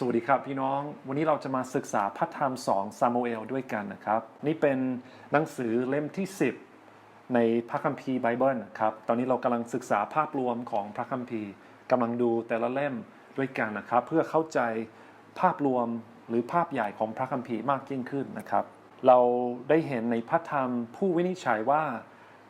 สวัสดีครับพี่น้อง วันนี้เราจะมาศึกษาพระธรรมสองซามูเอลด้วยกันนะครับ นี่เป็นหนังสือเล่มที่ 10 ในพระคัมภีร์ไบเบิลนะครับ ตอนนี้เรากำลังศึกษาภาพรวมของพระคัมภีร์กำลังดูแต่ละเล่มด้วยกันนะครับ เพื่อเข้าใจภาพรวมหรือภาพใหญ่ของพระคัมภีร์มากยิ่งขึ้นนะครับ เราได้เห็นในพระธรรมผู้วินิจฉัยว่า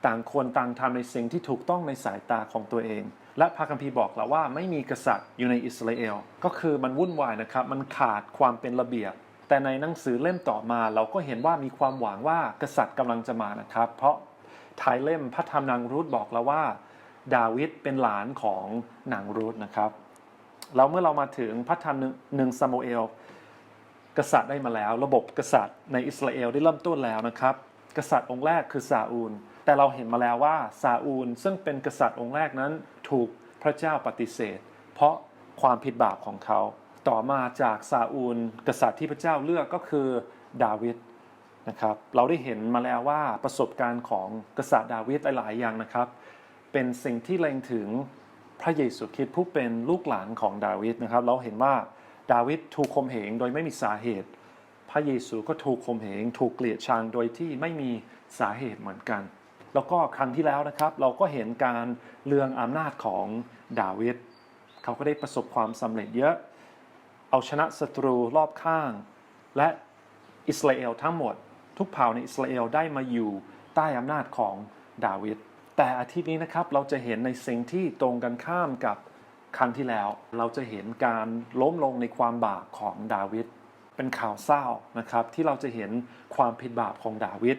ต่างคนต่างทำในสิ่งที่ถูกต้องในสายตาของตัวเอง และพระคัมภีร์บอกเราว่าไม่มีกษัตริย์อยู่ในอิสราเอล ก็คือมันวุ่นวายนะครับ มันขาดความเป็นระเบียบ แต่ในหนังสือเล่มต่อมาเราก็เห็นว่ามีความหวังว่ากษัตริย์กำลังจะมานะครับ เพราะท้ายเล่มพระธรรมนางรูธบอกเราว่า ดาวิดเป็นหลานของนางรูธนะครับแล้วเมื่อเรามาถึงพระธรรมหนึ่งซามูเอลกษัตริย์ได้มาแล้ว ระบบกษัตริย์ในอิสราเอลได้เริ่มต้นแล้วนะครับ กษัตริย์องค์แรกคือซาอูล แต่เราเห็นมาแล้วว่าซาอูลซึ่งเป็นกษัตริย์องค์แรกนั้น ถูกพระเจ้าปฏิเสธ เพราะความผิดบาปของเขา ต่อมาจากซาอูลกษัตริย์ที่พระเจ้าเลือกก็คือดาวิดนะครับเราได้เห็นมาแล้วว่าประสบการณ์ของกษัตริย์ดาวิดหลายๆอย่างนะครับ เป็นสิ่งที่เล็งถึงพระเยซูคริสต์ผู้เป็นลูกหลานของดาวิดนะครับ เราเห็นว่าดาวิดถูกข่มเหงโดยไม่มีสาเหตุ พระเยซูก็ถูกข่มเหง ถูกเกลียดชังโดยที่ไม่มีสาเหตุเหมือนกัน แล้วก็ครั้งที่แล้วนะครับ เราก็เห็นการเลืองอำนาจของดาวิดเขาก็ได้ประสบความสำเร็จเยอะ เอาชนะศัตรูรอบข้าง และอิสราเอลทั้งหมด ทุกเผ่าในอิสราเอลได้มาอยู่ใต้อำนาจของดาวิดแต่อาทิตย์นี้นะครับเราจะเห็นในสิ่งที่ตรงกันข้ามกับครั้งที่แล้ว เราจะเห็นการล้มลงในความบาปของดาวิดเป็นข่าวเศร้านะครับที่เราจะเห็นความผิดบาปของดาวิด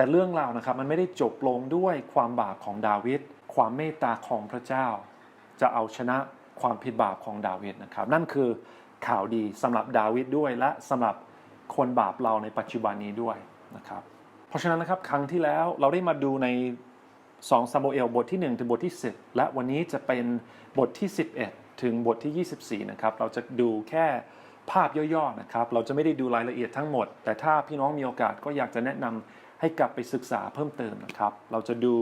แต่เรื่องราวนะครับมันไม่ได้จบลงด้วยความบาปของดาวิดความเมตตาของพระเจ้า จะเอาชนะความผิดบาปของดาวิดนะครับ นั่นคือข่าวดีสำหรับดาวิดด้วย และสำหรับคนบาปเราในปัจจุบันนี้ด้วยนะครับเพราะฉะนั้นนะครับครั้งที่แล้วเราได้มาดูใน2ซามูเอลบทที่ 1 ถึงบทที่ 10 และวันนี้จะเป็นบทที่ 11 ถึงบทที่ 24 นะครับ เราจะดูแค่ภาพย่อๆนะครับ เราจะไม่ได้ดูรายละเอียดทั้งหมด แต่ถ้าพี่น้องมีโอกาสก็อยากจะแนะนำ ให้กลับไปศึกษาเพิ่มเติมนะครับ เราจะดู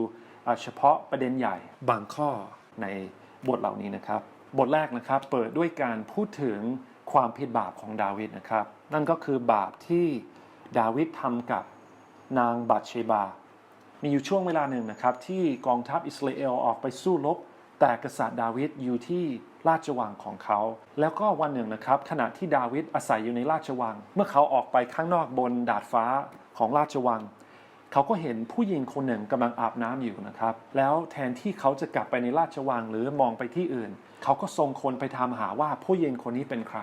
เฉพาะประเด็นใหญ่บางข้อในบทเหล่านี้นะครับ บทแรกนะครับเปิดด้วยการพูดถึงความผิดบาปของดาวิดนะครับ นั่นก็คือบาปที่ดาวิดทำกับนางบัตเชบา มีอยู่ช่วงเวลาหนึ่งนะครับ ที่กองทัพอิสราเอลออกไปสู้รบแต่กษัตริย์ดาวิดอยู่ที่ราชวังของเขา แล้วก็วันหนึ่งนะครับ ขณะที่ดาวิดอาศัยอยู่ในราชวัง เมื่อเขาออกไปข้างนอกบนดาดฟ้าของราชวัง เขาก็เห็นผู้หญิงคนหนึ่งกำลังอาบน้ำอยู่นะครับ แล้วแทนที่เขาจะกลับไปในราชวังหรือมองไปที่อื่น เขาก็ส่งคนไปถามหาว่าผู้หญิงคนนี้เป็นใคร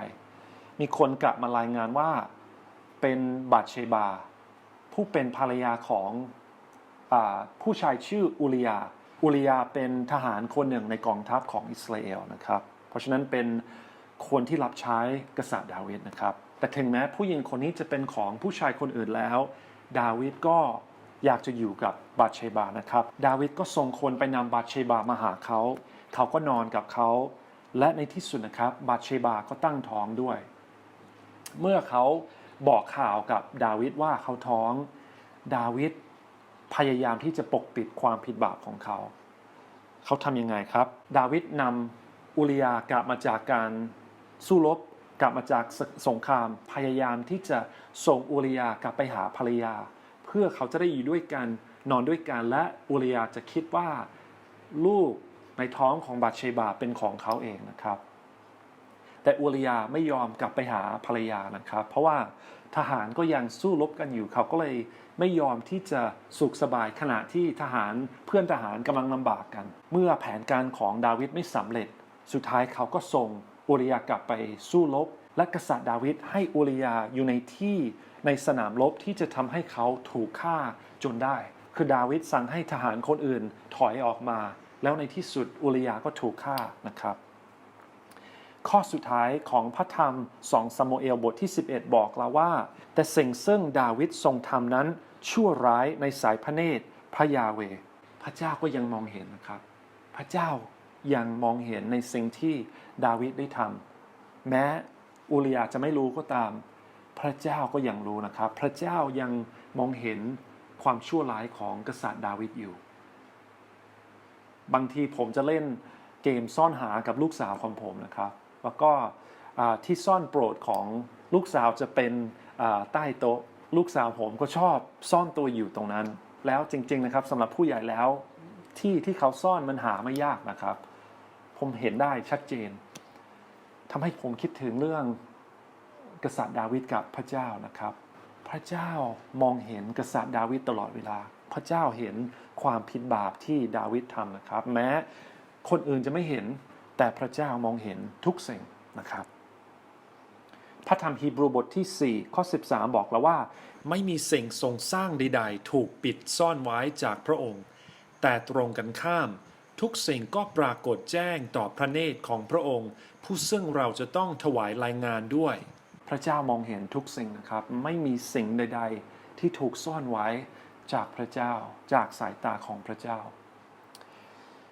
มีคนกลับมารายงานว่าเป็นบัตเชบา ผู้เป็นภรรยาของอผู้ชายชื่ออุริยา อุริยาเป็นทหารคนหนึ่งในกองทัพของอิสราเอลนะครับ เพราะฉะนั้นเป็นคนที่รับใช้กษัตริย์ดาวิดนะครับ แต่ถึงแม้ผู้หญิงคนนี้จะเป็นของผู้ชายคนอื่นแล้ว ดาวิดก็ อยากจะอยู่กับบาเชบานะครับ ดาวิดก็ส่งคนไปนำบาเชบามาหาเขา เขาก็นอนกับเขา และในที่สุดนะครับบาเชบาก็ตั้งท้องด้วย เมื่อเขาบอกข่าวกับดาวิดว่าเขาท้อง ดาวิดพยายามที่จะปกปิดความผิดบาปของเขา เขาทำยังไงครับ ดาวิดนำอุริยากลับมาจากการสู้รบกลับมาจากสสงคราม พยายามที่จะส่งอุริยากลับไปหาภรรยา เพื่อเขาจะได้อยู่ด้วยกันนอนด้วยกันและอุริยาจะคิดว่าลูกในท้องของบาตเชบาเป็นของเขาเองนะครับ แต่อุริยาไม่ยอมกลับไปหาภรรยานะครับ เพราะว่าทหารก็ยังสู้รบกันอยู่ เขาก็เลยไม่ยอมที่จะสุขสบายขณะที่ทหารเพื่อนทหารกำลังลำบากกัน เมื่อแผนการของดาวิดไม่สำเร็จ สุดท้ายเขาก็ส่งอุริยากลับไปสู้รบ และกษัตริย์ดาวิดให้อุริยาอยู่ในที่ในสนามรบที่จะทำให้เขาถูกฆ่าจนได้ คือดาวิดสั่งให้ทหารคนอื่นถอยออกมา แล้วในที่สุดอุริยาก็ถูกฆ่านะครับ ข้อสุดท้ายของพระธรรม2ซามูเอลบทที่ 11 บอกเราว่า แต่สิ่งซึ่งดาวิดทรงทำนั้นชั่วร้ายในสายพระเนตรพระยาเว พระเจ้าก็ยังมองเห็นนะครับ พระเจ้ายังมองเห็นในสิ่งที่ดาวิดได้ทำแม้ อุริยาจะไม่รู้ก็ตาม พระเจ้าก็ยังรู้นะครับ พระเจ้ายังมองเห็นความชั่วร้ายของกษัตริย์ดาวิดอยู่ บางทีผมจะเล่นเกมซ่อนหากับลูกสาวของผมนะครับ แล้วก็ที่ซ่อนโปรดของลูกสาวจะเป็นใต้โต๊ะ ลูกสาวผมก็ชอบซ่อนตัวอยู่ตรงนั้น แล้วจริง ๆนะครับสำหรับผู้ใหญ่แล้วที่ที่เขาซ่อนมันหาไม่ยากนะครับ ผมเห็นได้ชัดเจน ทำให้ผมคิดถึงเรื่องกษัตริย์ดาวิดกับพระเจ้านะครับ พระเจ้ามองเห็นกษัตริย์ดาวิดตลอดเวลา พระเจ้าเห็นความผิดบาปที่ดาวิดทำนะครับ แม้คนอื่นจะไม่เห็นแต่พระเจ้ามองเห็นทุกสิ่งนะครับ พระธรรมฮีบรูบทที่ 4 ข้อ 13 บอกแล้วว่า ไม่มีสิ่งทรงสร้างใดๆ ถูกปิดซ่อนไว้จากพระองค์ แต่ตรงกันข้าม ทุกสิ่งก็ปรากฏแจ้งต่อพระเนตรของพระองค์ ผู้ซึ่งเราจะต้องถวายรายงานด้วย พระเจ้ามองเห็นทุกสิ่งนะครับ ไม่มีสิ่งใด ๆ ที่ถูกซ่อนไว้จากพระเจ้าจากสายตาของพระเจ้า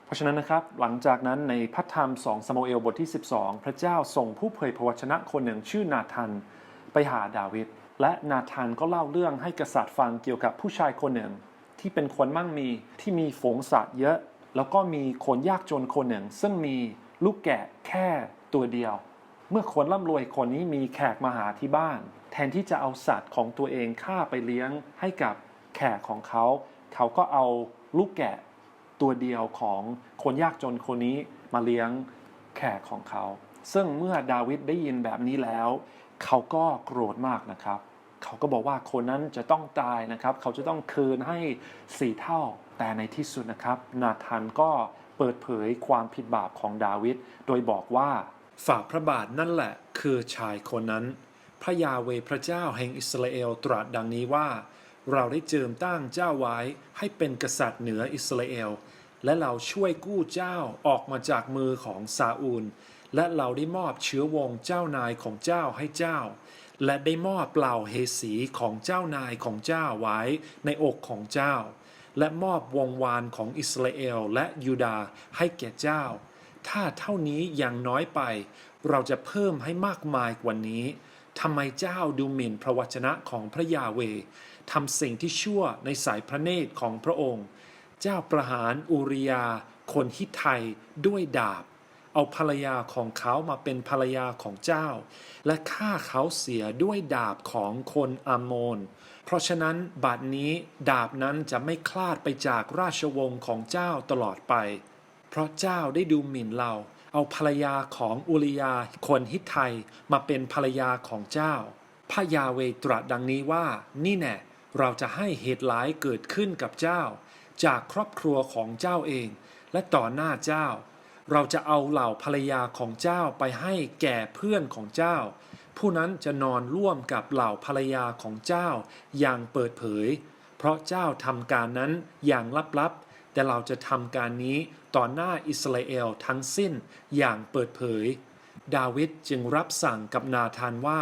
เพราะฉะนั้นนะครับหลังจากนั้นในพระธรรม2สโมเอลบทที่ 12 พระเจ้าส่งผู้เผยพระวจนะคนหนึ่งชื่อนาธานไปหาดาวิดและนาธานก็เล่าเรื่องให้กษัตริย์ฟังเกี่ยวกับผู้ชายคนหนึ่ง ที่เป็นคนมั่งมีที่มีฝูงสัตว์เยอะ แล้วก็มีคนยากจนคนหนึ่ง ซึ่งมีลูกแกะแค่ตัวเดียว เมื่อคนร่ำรวยคนนี้มีแขกมาหาที่บ้าน แทนที่จะเอาสัตว์ของตัวเองฆ่าไปเลี้ยงให้กับแขกของเขา เขาก็เอาลูกแกะตัวเดียวของคนยากจนคนนี้มาเลี้ยงแขกของเขา ซึ่งเมื่อดาวิดได้ยินแบบนี้แล้ว เขาก็โกรธมากนะครับ เขาก็บอกว่าคนนั้นจะต้องตายนะครับ เขาจะต้องคืนให้สี่เท่า แต่ในที่สุดนะครับ นาธานก็เปิดเผยความผิดบาปของดาวิดโดยบอกว่า ฝ่าพระบาทนั่นแหละ คือชายคนนั้น พระยาเวพระเจ้าแห่งอิสราเอลตรัสดังนี้ว่า เราได้เจิมตั้งเจ้าไว้ให้เป็นกษัตริย์เหนืออิสราเอลและเราช่วยกู้เจ้าออกมาจากมือของซาอูล และเราได้มอบเชื้อวงเจ้านายของเจ้าให้เจ้า และได้มอบเหล่าเฮสีของเจ้านายของเจ้าไว้ในอกของเจ้า และมอบวงวานของอิสราเอลและยูดาห์ให้แก่เจ้า ถ้าเท่านี้ยังน้อยไป เราจะเพิ่มให้มากมายกว่านี้ทำไมเจ้าดูหมิ่นพระวจนะของพระยาเวทำสิ่งที่ชั่วในสายพระเนตรของพระองค์ เจ้าประหารอูริยา คนฮิตไทยด้วยดาบ เอาภรรยาของเขามาเป็นภรรยาของเจ้า และฆ่าเขาเสียด้วยดาบของคนอามโมน เพราะฉะนั้นบัดนี้ดาบนั้นจะไม่คลาดไปจากราชวงศ์ของเจ้าตลอดไป เพราะเจ้าได้ดูหมิ่นเรา เอาภรรยาของอุริยาคนฮิตไทยมาเป็นภรรยาของเจ้า พระยาเวตรัสดังนี้ว่า นี่แน่เราจะให้เหตุร้ายเกิดขึ้นกับเจ้า จากครอบครัวของเจ้าเอง และต่อหน้าเจ้า เราจะเอาเหล่าภรรยาของเจ้าไปให้แก่เพื่อนของเจ้า ผู้นั้นจะนอนร่วมกับเหล่าภรรยาของเจ้าอย่างเปิดเผย เพราะเจ้าทำการนั้นอย่างลับๆ แต่เราจะทำการนี้ต่อหน้าอิสราเอลทั้งสิ้นอย่างเปิดเผย ดาวิดจึงรับสั่งกับนาธานว่า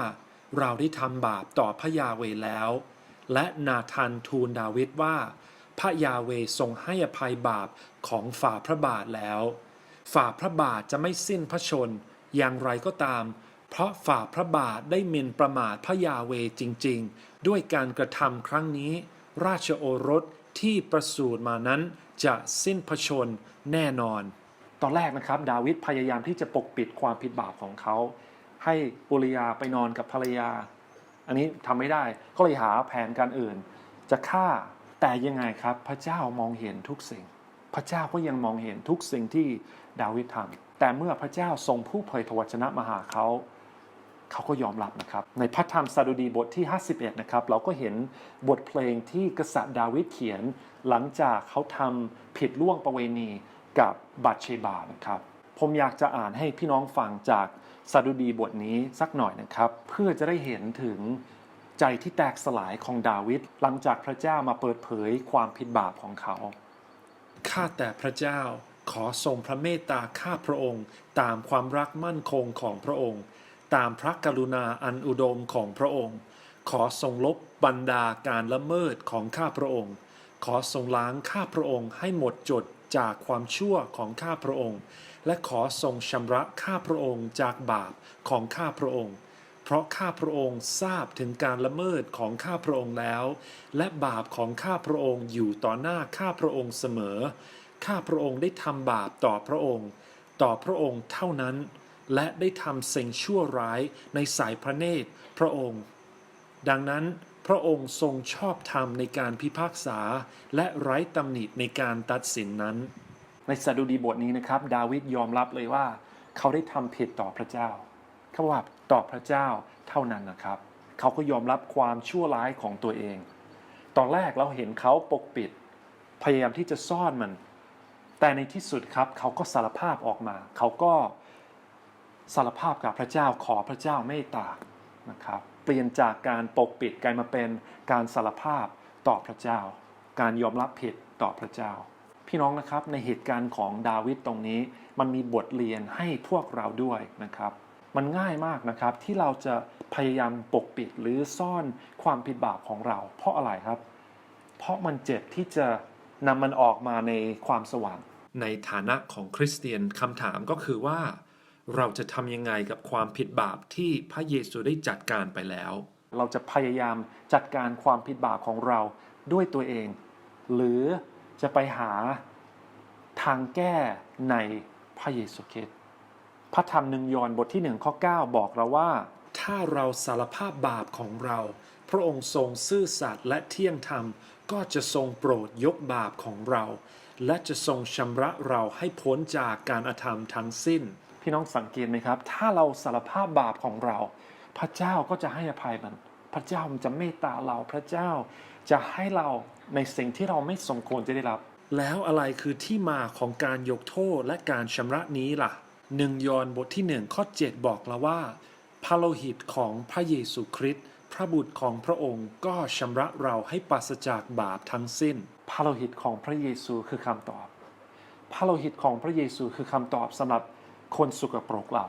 เราได้ทำบาปต่อพระยาเวแล้ว และนาธานทูลดาวิดว่า พระยาเวทรงให้อภัยบาปของฝ่าพระบาทแล้ว ฝ่าพระบาทจะไม่สิ้นพระชน อย่างไรก็ตาม เพราะฝ่าพระบาทได้หมินประมาทพระยาเวจริง ๆ ด้วยการกระทำครั้งนี้ ราชโอรสที่ประสูติมานั้นจะสิ้นพระชนแน่นอน ตอนแรกนะครับ ดาวิดพยายามที่จะปกปิดความผิดบาปของเขา ให้อุริยาไปนอนกับภรรยา อันนี้ทำไม่ได้ก็เลยหาแผนการอื่น จะฆ่าแต่ยังไงครับพระเจ้ามองเห็นทุกสิ่ง พระเจ้าก็ยังมองเห็นทุกสิ่งที่ดาวิดทำแต่เมื่อพระเจ้าทรงผู้เผยพระวจนะมาหาเขา เขาก็ยอมรับนะครับ ในพระธรรมสดุดีบทที่ 51 นะครับ เราก็เห็นบทเพลงที่กษัตริย์ดาวิดเขียน หลังจากเขาทำผิดล่วงประเวณีกับบัตเชบานะครับ ผมอยากจะอ่านให้พี่น้องฟังจากสดุดีบทนี้สักหน่อยนะครับ เพื่อจะได้เห็นถึงใจที่แตกสลายของดาวิดหลังจากพระเจ้ามาเปิดเผยความผิดบาปของเขาข้าแต่พระเจ้าขอทรงพระเมตตาข้าพระองค์ ตามความรักมั่นคงของพระองค์ ตามพระกรุณาอันอุดมของพระองค์ ขอทรงลบบรรดาการละเมิดของข้าพระองค์ ขอทรงล้างข้าพระองค์ให้หมดจดจากความชั่วของข้าพระองค์ และขอทรงชำระข้าพระองค์จากบาปของข้าพระองค์ เพราะข้าพระองค์ทราบถึงการละเมิดของข้าพระองค์แล้ว และบาปของข้าพระองค์อยู่ต่อหน้าข้าพระองค์เสมอ ข้าพระองค์ได้ทำบาปต่อพระองค์ ต่อพระองค์เท่านั้น และได้ทำสิ่งชั่วร้ายในสายพระเนตรพระองค์ ดังนั้นพระองค์ทรงชอบธรรมในการพิพากษา และไร้ตำหนิในการตัดสินนั้น ในสดุดีบทนี้นะครับ ดาวิดยอมรับเลยว่า เขาได้ทำผิดต่อพระเจ้าเขาว่าต่อพระเจ้าเท่านั้นนะครับ เขาก็ยอมรับความชั่วร้ายของตัวเอง ตอนแรกเราเห็นเขาปกปิด พยายามที่จะซ่อนมัน แต่ในที่สุดครับ เขาก็สารภาพออกมา เขาก็ สารภาพกับพระเจ้าขอพระเจ้าเมตตานะครับ เปลี่ยนจากการปกปิดกลายมาเป็นการสารภาพต่อพระเจ้า การยอมรับผิดต่อพระเจ้า พี่น้องนะครับในเหตุการณ์ของดาวิดตรงนี้ มันมีบทเรียนให้พวกเราด้วยนะครับ มันง่ายมากนะครับที่เราจะพยายามปกปิดหรือซ่อนความผิดบาปของเรา เพราะอะไรครับ เพราะมันเจ็บที่จะนำมันออกมาในความสว่างในฐานะของคริสเตียนคำถามก็คือว่า เราจะทำยังไงกับความผิดบาปที่พระเยซูได้จัดการไปแล้ว เราจะพยายามจัดการความผิดบาปของเราด้วยตัวเอง หรือจะไปหาทางแก้ในพระเยซูคริสต์พระธรรมหนึ่งยอห์นบทที่หนึ่งข้อ 9 บอกเราว่า ถ้าเราสารภาพบาปของเรา พระองค์ทรงซื่อสัตย์และเที่ยงธรรม ก็จะทรงโปรดยกบาปของเรา และจะทรงชำระเราให้พ้นจากการอธรรมทั้งสิ้น พี่น้องสังเกตไหมครับ ถ้าเราสารภาพบาปของเรา พระเจ้าก็จะให้อภัยมัน พระเจ้ามันจะเมตตาเราพระเจ้าจะให้เราในสิ่งที่เราไม่สมควรจะได้รับ แล้วอะไรคือที่มาของการยกโทษและการชำระนี้ล่ะหนึ่งยอห์นบทที่หนึ่งข้อ 7 บอกเราว่าพระโลหิตของพระเยซูคริสต์พระบุตรของพระองค์ก็ชำระเราให้ปราศจากบาปทั้งสิ้น พระโลหิตของพระเยซูคือคำตอบ พระโลหิตของพระเยซูคือคำตอบสำหรับ คนสุกปรกเรา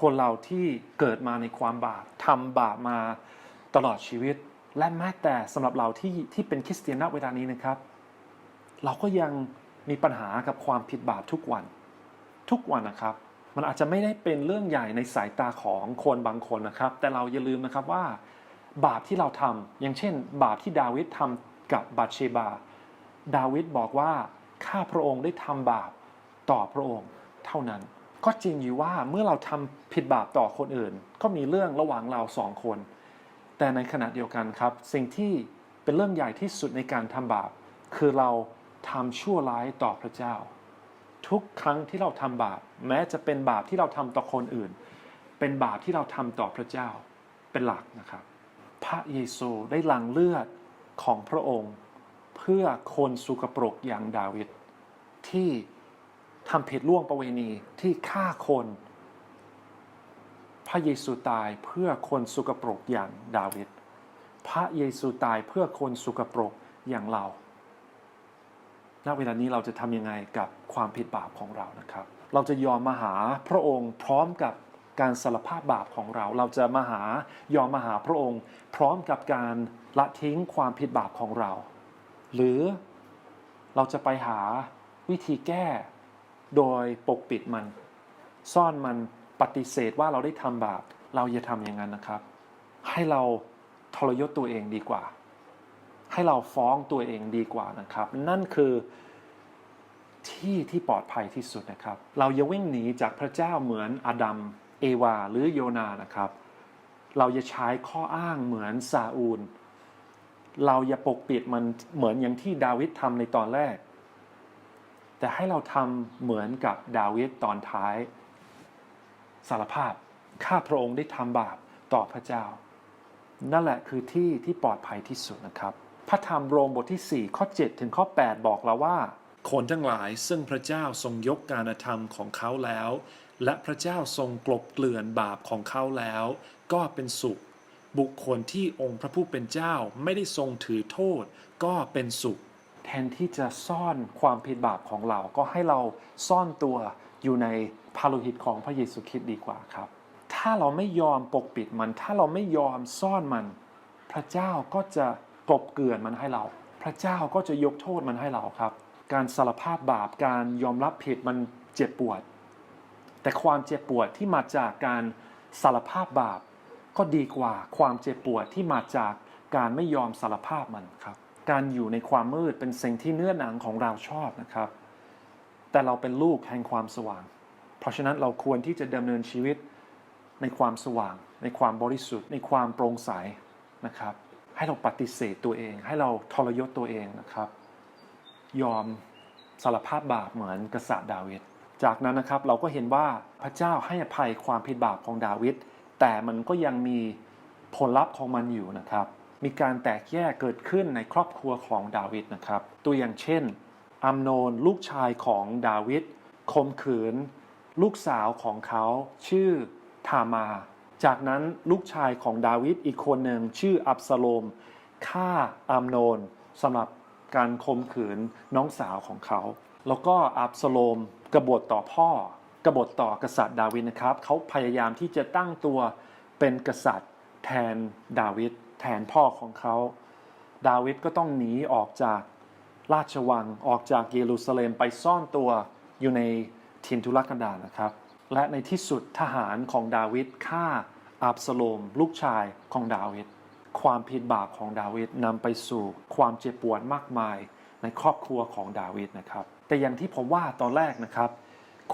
คนเราที่เกิดมาในความบาปทำบาปมาตลอดชีวิต และแม้แต่สำหรับเราที่ที่เป็นคริสเตียนณเวลานี้นะครับ เราก็ยังมีปัญหากับความผิดบาปทุกวัน ทุกวันนะครับ มันอาจจะไม่ได้เป็นเรื่องใหญ่ในสายตาของคนบางคนนะครับ แต่เราอย่าลืมนะครับว่า บาปที่เราทำอย่างเช่น บาปที่ดาวิดทำกับบาเชบา ดาวิดบอกว่าข้าพระองค์ได้ทำบาปต่อพระองค์เท่านั้น ก็จริงอยู่ว่าเมื่อเราทำผิดบาปต่อคนอื่น ก็มีเรื่องระหว่างเราสองคน แต่ในขณะเดียวกันครับ สิ่งที่เป็นเรื่องใหญ่ที่สุดในการทำบาป คือเราทำชั่วร้ายต่อพระเจ้า ทุกครั้งที่เราทำบาป แม้จะเป็นบาปที่เราทำต่อคนอื่น เป็นบาปที่เราทำต่อพระเจ้าเป็นหลักนะครับ พระเยซูได้หลั่งเลือดของพระองค์ เพื่อคนสุกปรกอย่างดาวิดที่ ทำผิดล่วงประเวณีที่ฆ่าคน พระเยซูตายเพื่อคนสุกปรกอย่างดาวิดพระเยซูตายเพื่อคนสุกปรกอย่างเราณเวลานี้เราจะทำยังไงกับความผิดบาปของเรานะครับ เราจะยอมมาหาพระองค์พร้อมกับการสารภาพบาปของเรา เราจะมาหายอมมาหาพระองค์ พร้อมกับการละทิ้งความผิดบาปของเรา หรือเราจะไปหาวิธีแก้ โดยปกปิดมัน ซ่อนมันปฏิเสธว่าเราได้ทำบาปเราอย่าทำอย่างนั้นนะครับ ให้เราทรยศตัวเองดีกว่า ให้เราฟ้องตัวเองดีกว่านะครับ นั่นคือที่ที่ปลอดภัยที่สุดนะครับ เราอย่าวิ่งหนีจากพระเจ้าเหมือนอาดัมเอวา หรือโยนานะครับ เราอย่าใช้ข้ออ้างเหมือนซาอูล เราอย่าปกปิดมันเหมือนอย่างที่ดาวิดทำในตอนแรก แต่ให้เราทำเหมือนกับดาวิดตอนท้าย สารภาพ ข้าพระองค์ได้ทำบาปต่อพระเจ้า นั่นแหละคือที่ที่ปลอดภัยที่สุดนะครับ พระธรรมโรมบทที่ 4 ข้อ 7 ถึงข้อ 8 บอกเราว่า คนทั้งหลายซึ่งพระเจ้าทรงยกการกระทำของเขาแล้ว และพระเจ้าทรงกลบเกลื่อนบาปของเขาแล้ว ก็เป็นสุข บุคคลที่องค์พระผู้เป็นเจ้าไม่ได้ทรงถือโทษ ก็เป็นสุข แทนที่จะซ่อนความผิดบาปของเรา ก็ให้เราซ่อนตัวอยู่ในพระโลหิตของพระเยซูคริสต์ดีกว่าครับ ถ้าเราไม่ยอมปกปิดมัน ถ้าเราไม่ยอมซ่อนมัน พระเจ้าก็จะกลบเกลื่อนมันให้เรา พระเจ้าก็จะยกโทษมันให้เราครับ การสารภาพบาปการยอมรับผิดมันเจ็บปวด แต่ความเจ็บปวดที่มาจากการสารภาพบาป ก็ดีกว่าความเจ็บปวดที่มาจากการไม่ยอมสารภาพมันครับ การอยู่ในความมืดเป็นสิ่งที่เนื้อหนังของเราชอบนะครับ แต่เราเป็นลูกแห่งความสว่าง เพราะฉะนั้นเราควรที่จะดำเนินชีวิตในความสว่าง ในความบริสุทธิ์ ในความโปร่งใสนะครับ ให้เราปฏิเสธตัวเอง ให้เราทรยศตัวเองนะครับ ยอมสารภาพบาปเหมือนกษัตริย์ดาวิดจากนั้นนะครับเราก็เห็นว่าพระเจ้าให้อภัยความผิดบาปของดาวิดแต่มันก็ยังมีผลลัพธ์ของมันอยู่นะครับ มีการแตกแยกเกิดขึ้นในครอบครัวของดาวิดนะครับ ตัวอย่างเช่นอัมโนนลูกชายของดาวิดข่มขืน ลูกสาวของเขาชื่อทามา จากนั้นลูกชายของดาวิดอีกคนหนึ่งชื่ออับซาโลมฆ่าอัมโนนสำหรับการข่มขืนน้องสาวของเขา แล้วก็อับซาโลมกบฏต่อพ่อกบฏต่อกษัตริย์ดาวิดนะครับ เขาพยายามที่จะตั้งตัวเป็นกษัตริย์แทนดาวิด แทนพ่อของเขา ดาวิดก็ต้องหนีออกจากราชวังออกจากเยรูซาเล็มไปซ่อนตัวอยู่ในทินทุรกันดารนะครับ และในที่สุดทหารของดาวิดฆ่าอับสโลมลูกชายของดาวิดความผิดบาปของดาวิดนำไปสู่ความเจ็บปวดมากมายในครอบครัวของดาวิดนะครับ แต่อย่างที่ผมว่าตอนแรกนะครับ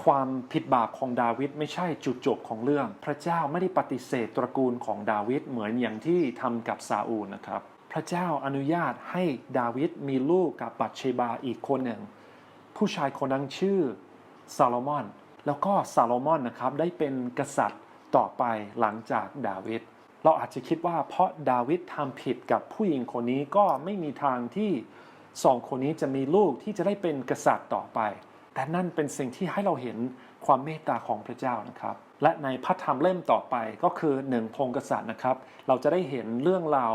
ความผิดบาปของดาวิดไม่ใช่จุดจบของเรื่อง พระเจ้าไม่ได้ปฏิเสธตระกูลของดาวิดเหมือนอย่างที่ทำกับซาอูลนะครับ พระเจ้าอนุญาตให้ดาวิดมีลูกกับบัตเชบาอีกคนหนึ่ง ผู้ชายคนนั้นชื่อซาโลมอน แล้วก็ซาโลมอนนะครับได้เป็นกษัตริย์ต่อไปหลังจากดาวิดเราอาจจะคิดว่าเพราะดาวิดทำผิดกับผู้หญิงคนนี้ก็ไม่มีทางที่สองคนนี้จะมีลูกที่จะได้เป็นกษัตริย์ต่อไป แต่นั่นเป็นสิ่งที่ให้เราเห็นความเมตตาของพระเจ้านะครับ และในพระธรรมเล่มต่อไปก็คือหนึ่งพงกษัตริย์นะครับ เราจะได้เห็นเรื่องราว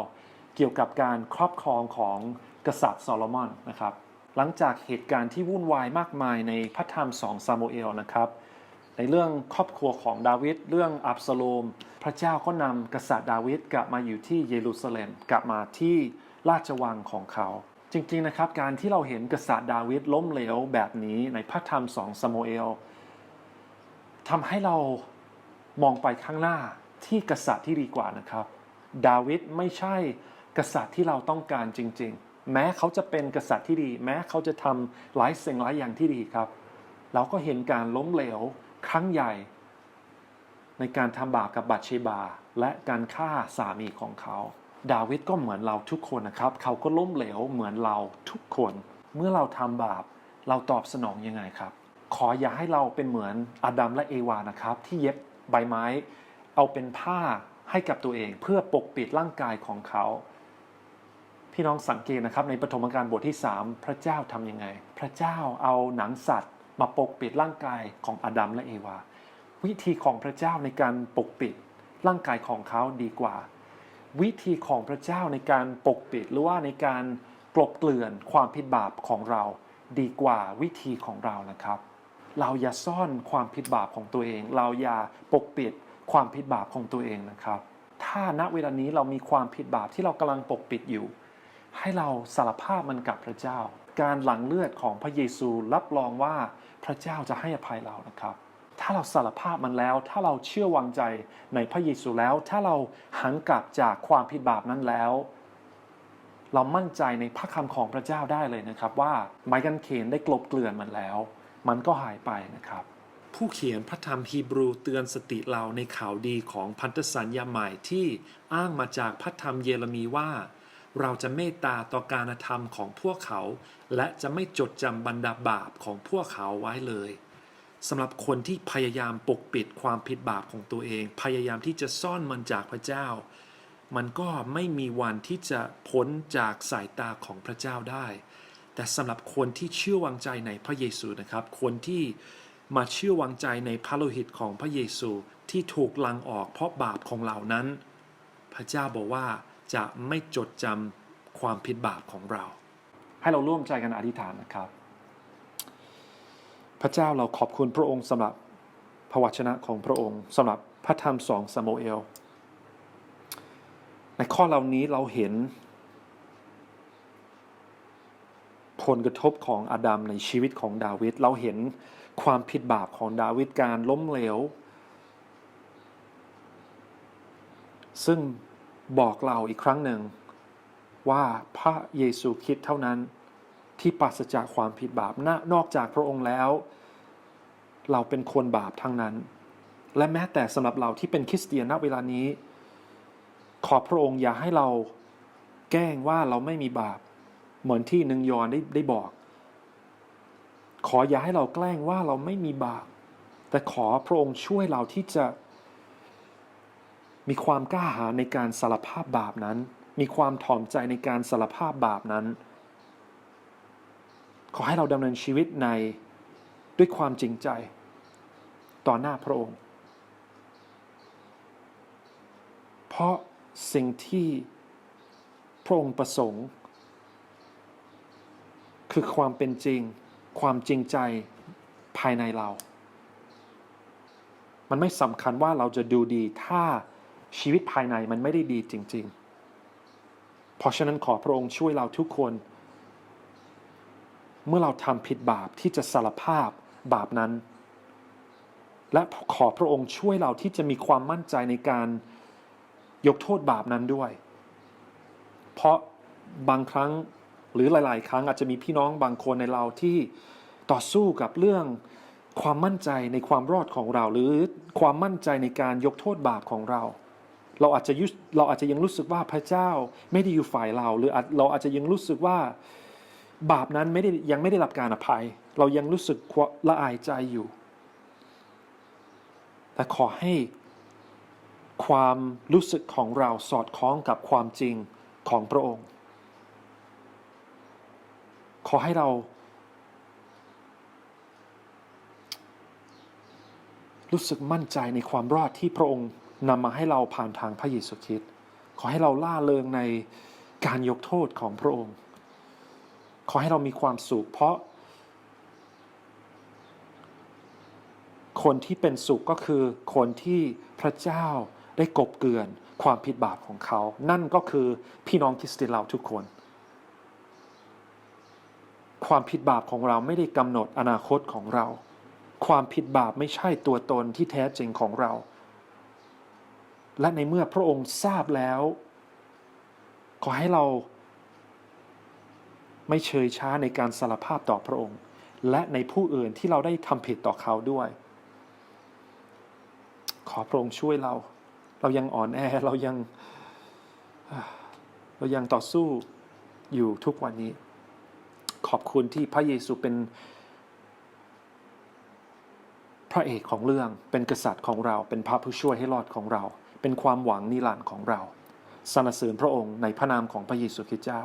เกี่ยวกับการครอบครองของกษัตริย์โซโลมอนนะครับ หลังจากเหตุการณ์ที่วุ่นวายมากมายในพระธรรมสองซามูเอลนะครับ ในเรื่องครอบครัวของดาวิดเรื่องอับสโลม พระเจ้าก็นำกษัตริย์ดาวิดกลับมาอยู่ที่เยรูซาเล็ม กลับมาที่ราชวังของเขา จริงๆนะครับการที่เราเห็นกษัตริย์ดาวิดล้มเหลวแบบนี้ในพระธรรมสองซามูเอลทำให้เรามองไปข้างหน้าที่กษัตริย์ที่ดีกว่านะครับ ดาวิดไม่ใช่กษัตริย์ที่เราต้องการจริง ๆ แม้เขาจะเป็นกษัตริย์ที่ดี แม้เขาจะทำหลายสิ่งหลายอย่างที่ดีครับ เราก็เห็นการล้มเหลวครั้งใหญ่ ในการทำบาปกับบัตเชบา และการฆ่าสามีของเขา ดาวิดก็เหมือนเราทุกคนนะครับ เขาก็ล้มเหลวเหมือนเราทุกคน เมื่อเราทำบาป เราตอบสนองยังไงครับ ขออย่าให้เราเป็นเหมือนอาดัมและเอวานะครับ ที่เย็บใบไม้ เอาเป็นผ้าให้กับตัวเอง เพื่อปกปิดร่างกายของเขา พี่น้องสังเกตนะครับ ในปฐมกาลบทที่ 3 พระเจ้าทำยังไง พระเจ้าเอาหนังสัตว์มาปกปิดร่างกายของอาดัมและเอวา วิธีของพระเจ้าในการปกปิดร่างกายของเขาดีกว่า วิธีของพระเจ้าในการปกปิดหรือว่าในการกลบเกลื่อนความผิดบาปของเราดีกว่าวิธีของเรานะครับ เราอย่าซ่อนความผิดบาปของตัวเอง เราอย่าปกปิดความผิดบาปของตัวเองนะครับ ถ้าณเวลานี้เรามีความผิดบาปที่เรากำลังปกปิดอยู่ ให้เราสารภาพมันกับพระเจ้า การหลังเลือดของพระเยซูรับรองว่าพระเจ้าจะให้อภัยเรานะครับ ถ้าเราสารภาพมันแล้ว ถ้าเราเชื่อวางใจในพระเยซูแล้ว ถ้าเราหันกลับจากความผิดบาปนั้นแล้ว เรามั่นใจในพระคำของพระเจ้าได้เลยนะครับว่าไม้กางเขนได้กลบเกลื่อนมันแล้ว มันก็หายไปนะครับ ผู้เขียนพระธรรมฮีบรูเตือนสติเราในข่าวดีของพันธสัญญาใหม่ที่อ้างมาจากพระธรรมเยเรมีว่าเราจะเมตตาต่อการกระทำของพวกเขา และจะไม่จดจำบรรดาบาปของพวกเขาไว้เลย สำหรับคนที่พยายามปกปิดความผิดบาปของตัวเอง พยายามที่จะซ่อนมันจากพระเจ้า มันก็ไม่มีวันที่จะพ้นจากสายตาของพระเจ้าได้ แต่สำหรับคนที่เชื่อวางใจในพระเยซูนะครับ คนที่มาเชื่อวางใจในพระโลหิตของพระเยซูที่ถูกลังออกเพราะบาปของเหล่านั้น พระเจ้าบอกว่าจะไม่จดจำความผิดบาปของเรา ให้เราร่วมใจกันอธิษฐานนะครับ พระเจ้าเราขอบคุณพระองค์สำหรับพระวจนะของพระองค์สำหรับพระธรรมสองซามูเอล ในข้อเหล่านี้เราเห็น ผลกระทบของอาดัมในชีวิตของดาวิดเราเห็นความผิดบาปของดาวิดการล้มเหลว ซึ่งบอกเราอีกครั้งหนึ่งว่าพระเยซูคริสต์เท่านั้น ที่ปราศจากความผิดบาปนนอกจากพระองค์แล้ว เราเป็นคนบาปทั้งนั้น และแม้แต่สำหรับเราที่เป็นคริสเตียนณเวลานี้ ขอพระองค์อย่าให้เราแกล้งว่าเราไม่มีบาป เหมือนที่หนึ่งยอนได้ได้บอก ขออย่าให้เราแกล้งว่าเราไม่มีบาป แต่ขอพระองค์ช่วยเราที่จะมีความกล้าหาญในการสารภาพบาปนั้น มีความถ่อมใจในการสารภาพบาปนั้น ขอให้เราดำเนินชีวิตในด้วยความจริงใจ ต่อหน้าพระองค์ เพราะสิ่งที่พระองค์ประสงค์ คือความเป็นจริง ความจริงใจภายในเรา มันไม่สำคัญว่าเราจะดูดีถ้าชีวิตภายในมันไม่ได้ดีจริง ๆ เพราะฉะนั้นขอพระองค์ช่วยเราทุกคน เมื่อเราทำผิดบาปที่จะสารภาพบาปนั้น และขอพระองค์ช่วยเราที่จะมีความมั่นใจในการยกโทษบาปนั้นด้วย เพราะบางครั้งหรือหลาย ๆ ครั้งอาจจะมีพี่น้องบางคนในเราที่ต่อสู้กับเรื่องความมั่นใจในความรอดของเรา หรือความมั่นใจในการยกโทษบาปของเรา เราอาจจะยุเราอาจจะยังรู้สึกว่าพระเจ้าไม่ได้อยู่ฝ่ายเรา หรือเราอาจจะยังรู้สึกว่า บาปนั้นไม่ได้ยังไม่ได้รับการอภัย เรายังรู้สึกละอายใจอยู่ แต่ขอให้ความรู้สึกของเราสอดคล้องกับความจริงของพระองค์ ขอให้เรา รู้สึกมั่นใจในความรอดที่พระองค์นำมาให้เราผ่านทางพระเยซูคริสต์ขอให้เราล่าเริงในการยกโทษของพระองค์ ขอให้เรามีความสุข เพราะ คนที่เป็นสุขก็คือคนที่พระเจ้าได้กบเกลื่อนความผิดบาปของเขา นั่นก็คือพี่น้องคริสเตียนเราทุกคน ความผิดบาปของเราไม่ได้กำหนดอนาคตของเรา ความผิดบาปไม่ใช่ตัวตนที่แท้จริงของเรา และในเมื่อพระองค์ทราบแล้ว ขอให้เรา ไม่เฉยช้าในการสารภาพต่อพระองค์ และในผู้อื่นที่เราได้ทำผิดต่อเขาด้วย ขอพระองค์ช่วยเรา เรายังอ่อนแอเรายังเรายังต่อสู้อยู่ทุกวันนี้ ขอบคุณที่พระเยซูเป็นพระเอกของเรื่องเป็นกษัตริย์ของเรา เป็นพระผู้ช่วยให้รอดของเรา เป็นความหวังนิรันดร์ของเราสรรเสริญพระองค์ในพระนามของพระเยซูคริสต์เจ้า